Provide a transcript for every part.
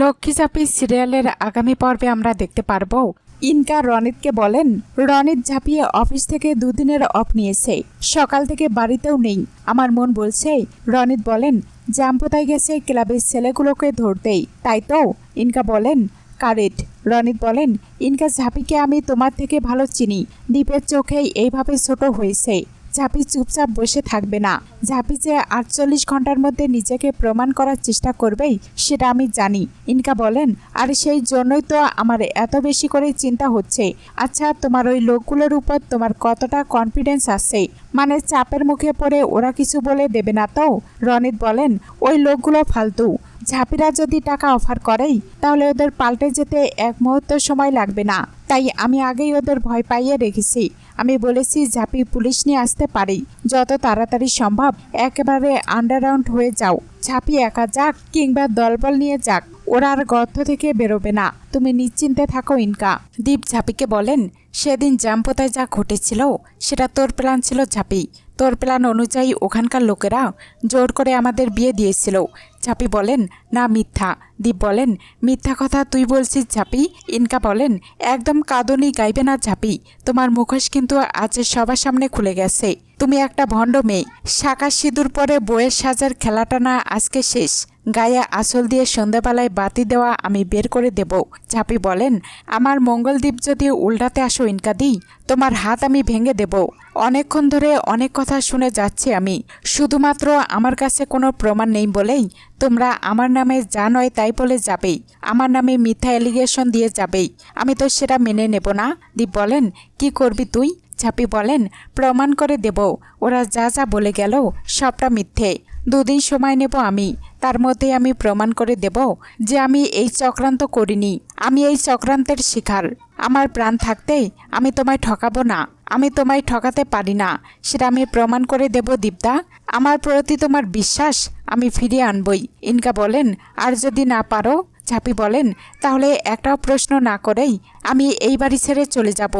লক্ষ্মী সিরিয়ালের আগামী পর্বে আমরা দেখতে পারব। ইনকা রনিতকে বলেন, রনিত ঝাঁপিয়ে অফিস থেকে দুদিনের অফ নিয়েছে, সকাল থেকে বাড়িতেও নেই। আমার মন বলছে, রনিত বলেন জাম্পোতায় গেছে ক্লাবের ছেলেগুলোকে ধরতেই। তাই তো, ইনকা বলেন কারেক্ট রনিত বলেন, ইনকা ঝাঁপিকে আমি তোমার থেকে ভালো চিনি দ্বীপের চোখেই এইভাবে ছোট হয়েছে। ঝাঁপি চুপচাপ বসে থাকবে না। ঝাঁপি যে আটচল্লিশ ঘণ্টার মধ্যে নিজেকে প্রমাণ করার চেষ্টা করবেই, সেটা আমি জানি। ইনকা বলেন, আর সেই জন্যই তো আমার এত বেশি করে চিন্তা হচ্ছে। আচ্ছা তোমার ওই লোকগুলোর উপর তোমার কতটা কনফিডেন্স আছে? মানে চাপের মুখে পড়ে ওরা কিছু বলে দেবে না তো? রনিত বলেন, ওই লোকগুলো ফালতু। ঝাঁপিরা যদি টাকা অফার করেই, তাহলে ওদের পাল্টে যেতে এক মুহূর্ত সময় লাগবে না। তাই আমি আগেই ওদের ভয় পাইয়ে রেখেছি। আমি বলেছি ঝাঁপি পুলিশ নিয়ে আসতে পারি। যত তাড়াতাড়ি সম্ভব একেবারে আন্ডারগ্রাউন্ড হয়ে যাও। ঝাঁপি একা যাক কিংবা দলবল নিয়ে যাক। ওরা আর গর্ত থেকে বেরোবে না। তুমি নিশ্চিন্তে থাকো, ইনকা। দীপ ঝাঁপিকে বলেন সেদিন জাম্পোতায় যা ঘটেছিল, সেটা তোর প্ল্যান ছিল ঝাঁপি তোর প্ল্যান অনুযায়ী ওখানকার লোকেরা জোর করে আমাদের বিয়ে দিয়েছিল। ঝাঁপি বলেন, না, মিথ্যা। দীপ বলেন, মিথ্যা কথা তুই বলছিস ঝাঁপি ইনকা বলেন, একদম কাঁদনি গাইবে না ঝাঁপি তোমার মুখোশ কিন্তু আজ সবার সামনে খুলে গেছে। তুমি একটা ভণ্ড মেয়ে। শাঁকা সিঁদুর পরে বইয়ের সাজার খেলাটা না আজকে শেষ। গায়ে আসল দিয়ে সন্ধ্যাবেলায় বাতি দেওয়া আমি বের করে দেব। ঝাঁপি বলেন, আমার মঙ্গলদ্বীপ যদি উল্টাতে আসো ইনকা দিই তোমার হাত আমি ভেঙে দেব। অনেকক্ষণ ধরে অনেক কথা শুনে যাচ্ছি আমি। শুধুমাত্র আমার কাছে কোনো প্রমাণ নেই বলেই তোমরা আমার নামে যা নয় তাই বলে যাবেই। আমার নামে মিথ্যা অ্যালিগেশন দিয়ে যাবেই। আমি তো সেটা মেনে নেব না। দীপ বলেন, কি করবি তুই? ঝাঁপি বলেন, প্রমাণ করে দেব। ওরা যা যা বলে গেল সবটা মিথ্যে। দুদিন সময় নেব আমি। তার মধ্যে আমি প্রমাণ করে দেব যে আমি এই চক্রান্ত করিনি। আমি এই চক্রান্তের শিকার। আমার প্রাণ থাকতে আমি তোমায় ঠকাবো না। আমি তোমায় ঠকাতে পারি না। সেটা আমি প্রমাণ করে দেব দীপদা আমার প্রতি তোমার বিশ্বাস আমি ফিরিয়ে আনবই। ইনকা বলেন, আর যদি না পারো ঝাঁপি বলেন, তাহলে একটাও প্রশ্ন না করেই আমি এই বাড়ি ছেড়ে চলে যাব।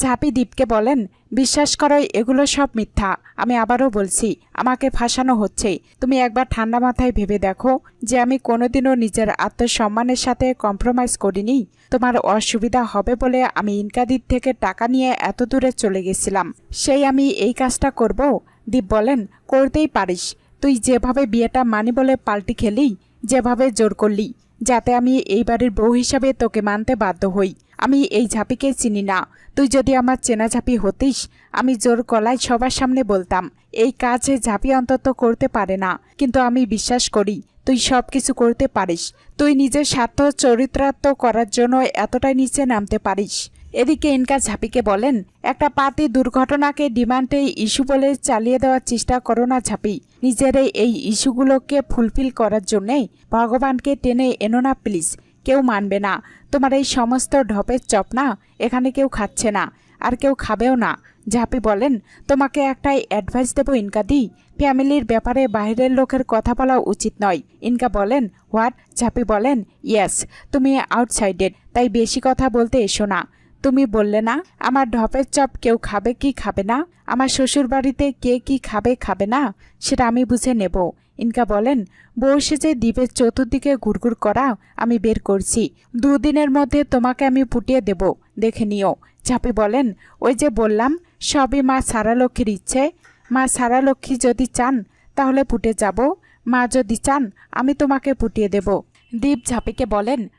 ঝাঁপি দীপকে বলেন, বিশ্বাস করো, এগুলো সব মিথ্যা। আমি আবারও বলছি, আমাকে ফাঁসানো হচ্ছে। তুমি একবার ঠান্ডা মাথায় ভেবে দেখো যে আমি কোনোদিনও নিজের আত্মসম্মানের সাথে কম্প্রোমাইজ করিনি। তোমার অসুবিধা হবে বলে আমি ইনকাদির থেকে টাকা নিয়ে এত দূরে চলে গেছিলাম। সেই আমি এই কাজটা করব? দীপ বলেন, করতেই পারিস। তুই যেভাবে বিয়েটা মানি বলে পাল্টি খেলি, যেভাবে জোর করলি যাতে আমি এই বাড়ির বউ হিসাবে তোকে মানতে বাধ্য হই। আমি এই ঝাঁপিকে চিনি না। তুই যদি আমার চেনা ঝাঁপি হতিস, আমি জোর গলায় সবার সামনে বলতাম, এই কাজ ঝাঁপি অন্তত করতে পারে না। কিন্তু আমি বিশ্বাস করি, তুই সব কিছু করতে পারিস। তুই নিজের স্বার্থ চরিত্রার্থ করার জন্য এতটাই নিচে নামতে পারিস। এদিকে ইনকা ঝাঁপিকে বলেন, একটা পাতি দুর্ঘটনাকে ডিমান্ডে ইস্যু বলে চালিয়ে দেওয়ার চেষ্টা করো না ঝাঁপি। নিজের এই ইস্যুগুলোকে ফুলফিল করার জন্যে ভগবানকে টেনে এনো না প্লিজ। কেউ মানবে না। তোমার এই সমস্ত ঢপের চপ না, এখানে কেউ খাচ্ছে না, আর কেউ খাবেও না। ঝাঁপি বলেন, তোমাকে একটাই অ্যাডভাইস দেবো ইনকাদি ফ্যামিলির ব্যাপারে বাইরের লোকের কথা বলা উচিত নয়। ইনকা বলেন, হোয়াট? ঝাঁপি বলেন, ইয়েস, তুমি আউটসাইডেড, তাই বেশি কথা বলতে এসো না। তুমি বললে না, আমার ঢপের চপ কেউ খাবে কি খাবে না, আমার শ্বশুর বাড়িতে কে কি খাবে খাবে না, সেটা আমি বুঝে নেব। ইনকা বলেন, বউ সেজে দ্বীপের চতুর্দিকে ঘুরঘুর করা আমি বের করছি। দুদিনের মধ্যে তোমাকে আমি পুটিয়ে দেব, দেখে নিও। ঝাঁপি বলেন, ওই যে বললাম, সবই মা সারালক্ষ্মীর ইচ্ছে। মা সারালক্ষ্মী যদি চান, তাহলে পুটে যাব। মা যদি চান, আমি তোমাকে পুটিয়ে দেব। দীপ ঝাঁপিকে বলেন